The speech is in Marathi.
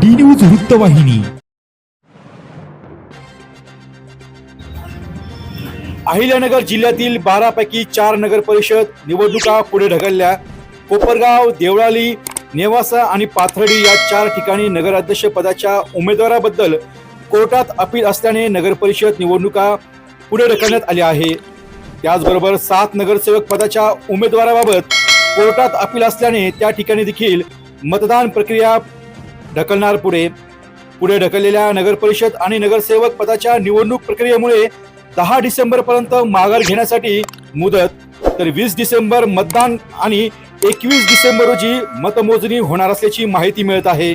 डी न्यूज वृत्तवाहिनी. अहिल्यानगर जिल्ह्यातील बारापैकी चार नगर परिषद निवडणुका पुढे ढकलल्या. कोपरगाव देवळाली नेवासा आणि पाथर्डी या चार ठिकाणी नगराध्यक्ष पदाच्या उमेदवाराबद्दल कोर्टात अपील असल्याने नगर परिषद निवडणुका पुढे ढकलण्यात आल्या आहे. त्याचबरोबर सात नगरसेवक पदाच्या उमेदवाराबाबत कोर्टात अपील असल्याने त्या ठिकाणी देखील मतदान प्रक्रिया ढकलणार पुढे. पुढे ढकललेल्या नगरपरिषद आणि नगरसेवक पदाच्या निवडणूक प्रक्रियेमुळे दहा डिसेंबर पर्यंत माघार घेण्यासाठी मुदत. तर वीस डिसेंबर मतदान आणि एकवीस डिसेंबर रोजी मतमोजणी होणार असल्याची माहिती मिळत आहे.